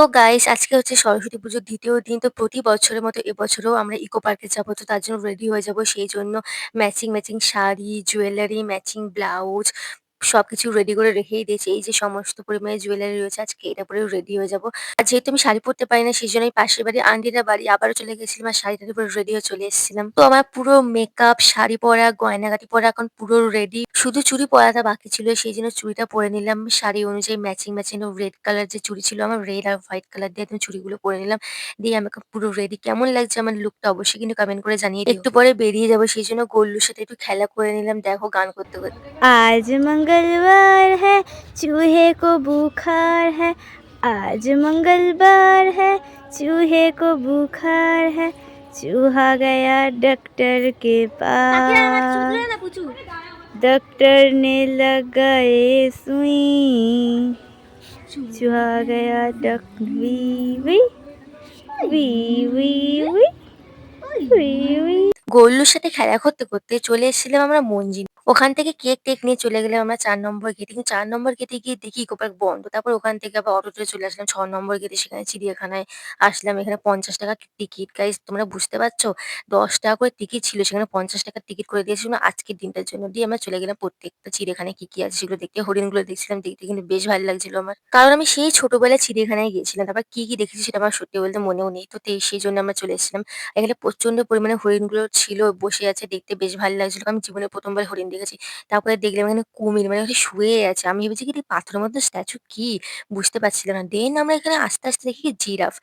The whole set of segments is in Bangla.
তো গাইস আজকে হচ্ছে সরস্বতী পুজোর দ্বিতীয় দিন, তো প্রতি বছরের মতো এবছরও আমরা ইকো পার্কে যাব, তো তার জন্য রেডি হয়ে যাব। সেই জন্য matching matching sari jewellery matching blouse সবকিছু রেডি করে রেখেই দিয়েছি। এই যে সমস্ত পরিমাণে জুয়েলারি রয়েছে আজকে এটা পরেও রেডি হয়ে যাব। আর যেহেতু আমি শাড়ি পরতে পারি না সেই জন্য আমি পাশের বাড়ি আন্টিরা বাড়ি আবারও চলে গেছিলাম আর শাড়ি টাড়ি পরে রেডি হয়ে চলে এসেছিলাম। তো আমার পুরো মেকআপ শাড়ি পরা গয়নাগাটি পরা এখন পুরো রেডি শুধু চুড়ি পরাটা বাকি ছিল সেই জন্য চুড়িটা পরে নিলাম। শাড়ি অনুযায়ী ম্যাচিং ম্যাচিং রেড কালার যে চুড়ি ছিল আমার রেড আর হোয়াইট কালার দিয়ে একদম চুড়িগুলো পরে নিলাম। দিয়ে আমি এখন পুরো রেডি কেমন লাগছে আমার লুকটা অবশ্যই কিন্তু কমেন্ট করে জানিয়ে একটু পরে বেরিয়ে যাব সেই জন্য গোল্লুর সাথে একটু খেলা করে নিলাম। দেখো গান করতে করতে। आज मंगलवार है चूहे को बुखार है आज मंगलवार है चूहे को बुखार है चूहा गया डॉक्टर के पास डॉक्टर ने लगाए सुई चूहा गया डॉक्टर वी वी वी वी वी वी वी গোল্লুর সাথে খেলা করতে করতে চলে এসেছিলাম আমরা মঞ্জিন ওখান থেকে কেক টেক নিয়ে চলে গেলাম আমরা চার নম্বর গেটে কিন্তু চার নম্বর গেটে গিয়ে দেখি ইকো পার্ক বন্ধ। তারপর ওখান থেকে আবার অটোতে চলে আসলাম। ছ নম্বর গেটে সেখানে চিড়িয়াখানায় আসলাম। এখানে পঞ্চাশ টাকা টিকিট গাইজ তোমরা বুঝতে পারছ? দশ টাকা করে টিকিট ছিল। সেখানে পঞ্চাশ টাকার টিকিট করে দিয়েছিল আজকের দিনটার জন্য দিয়ে আমরা চলে গেলাম। প্রত্যেকটা চিড়িয়াখানায় কি কি আছে সেগুলো দেখতে। হরিণগুলো দেখছিলাম। দেখতে কিন্তু বেশ ভালো লাগছিল আমার। কারণ আমি সেই ছোটবেলায় চিড়িয়াখানায় গিয়েছিলাম। তারপর কি কি দেখেছি সেটা আমার সত্যি বলতে মনেও নেই। তো তে- সেই জন্য আমরা চলে এসেছিলাম। এখানে প্রচণ্ড পরিমাণে হরিণগুলো ছিল, বসে আছে। দেখতে বেশ ভালো লাগছিল। আমি জীবনে প্রথমবার হরিণ দেখেছি তারপরে দেখলাম এখানে কুমির মানে ওখানে শুয়ে আছে। আমি ভেবেছি কি পাথরের মধ্যে স্ট্যাচু কি? বুঝতে পারছিলাম না। দেন আমরা এখানে আস্তে আস্তে দেখি জিরাফ।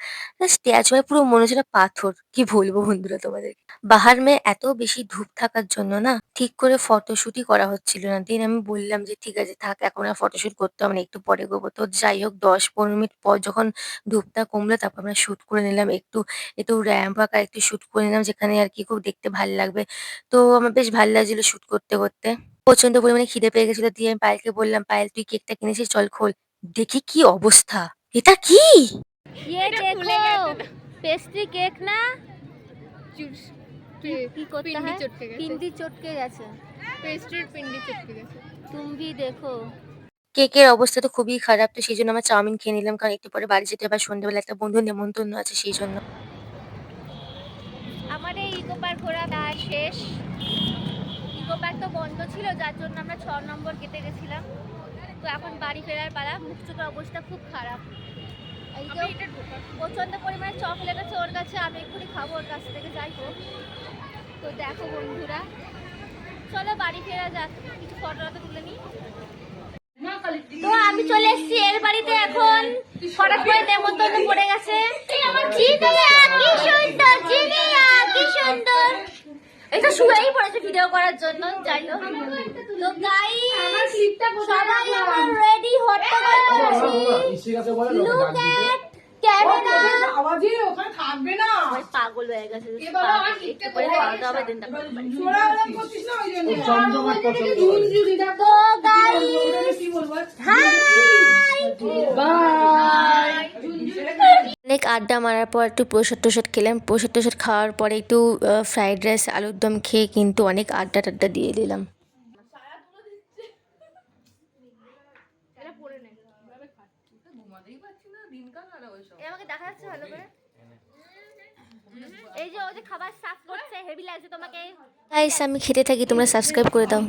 স্ট্যাচু মানে পুরো মনে হচ্ছে পাথর। কি বলব বন্ধুরা তোমাদের? বাহার মেয়ে এত বেশি ধূপ থাকার জন্য না, ঠিক করে ফটোশুটই করা হচ্ছিল না। দেন আমি বললাম যে, ঠিক আছে, থাক, এখন আর ফটোশুট করতে হবে না, একটু পরে করব। তো যাই হোক, দশ পনেরো মিনিট পর যখন ধূপটা কমলো, তারপর আমরা শুট করে নিলাম। একটু একটু র্যাম্প আঁকা একটু শুট করে নিলাম, যেখানে আর কি খুব দেখতে ভালো লাগবে। তো আমার বেশ ভালো লাগছিল শুট করতে করতে। করতে। প্রচণ্ড পরিমাণে খিদে পেয়ে গেছিল দিয়ে আমি পায়েলকে বললাম পায়েল তুই কেকটা কিনেছিস? চল খোল। দেখি কি অবস্থা। এটা কি? ইয়ে পেস্ট্রি কেক না? কেকের অবস্থা তো খুবই খারাপ তো সেই জন্য আমার চাউমিন খেয়ে নিলাম কারণ একটু পরে বাড়ি যেতে আবার সন্ধ্যেবেলা একটা বন্ধু নেমন্তন্ন আছে সেই জন্য। আমার এই ইকো ঘোরা শেষ। পার্ক তো বন্ধ ছিল যার জন্য আমরা ছ নম্বর গেটে গেছিলাম। তো এখন বাড়ি ফেরার পালা মুখ চোখের অবস্থা খুব খারাপ। এই যে প্রচণ্ড পরিমাণে চকলেট আছে ওর কাছে আমি এক্ষুনি খাব ওর কাছ থেকে যাই হোক। তো দেখো বন্ধুরা চলো বাড়ি ফেরা যাক কিছু ফটো তুলে নিই। তো আমি চলে এসেছি এর বাড়িতে এখন হঠাৎ করে নেমন্তন্ন পড়ে গেছে সুন্দর জিনিয়া কি সুন্দর এটা শুয়েই পড়েছে ভিডিও করার জন্য যাই হোক। তো গাইস সবাই আমরা রেডি হতে বলেছি লুক এট ক্যামেরা আওয়াজে ওখানে থাকবে না। পাগল হয়ে গেছে এ বাবা, কোথায় করছিস না ওই জন্য কি বলব হাই অনেক আড্ডা মারার পর একটু প্রসাদ টোসাদ খেলাম। প্রসাদ টোসাদ খাওয়ার পরে একটু ফ্রাইড রাইস আলুর দম খেয়ে কিন্তু অনেক আড্ডা টাড্ডা দিয়ে দিলাম। আমাকে দেখা যাচ্ছে ভালো করে। এই যে ও যে খাবার সার্ভ করছে হেভি লাগছে তোমাকে। গাইস আমি খেতে থাকি তোমরা সাবস্ক্রাইব করে দাও।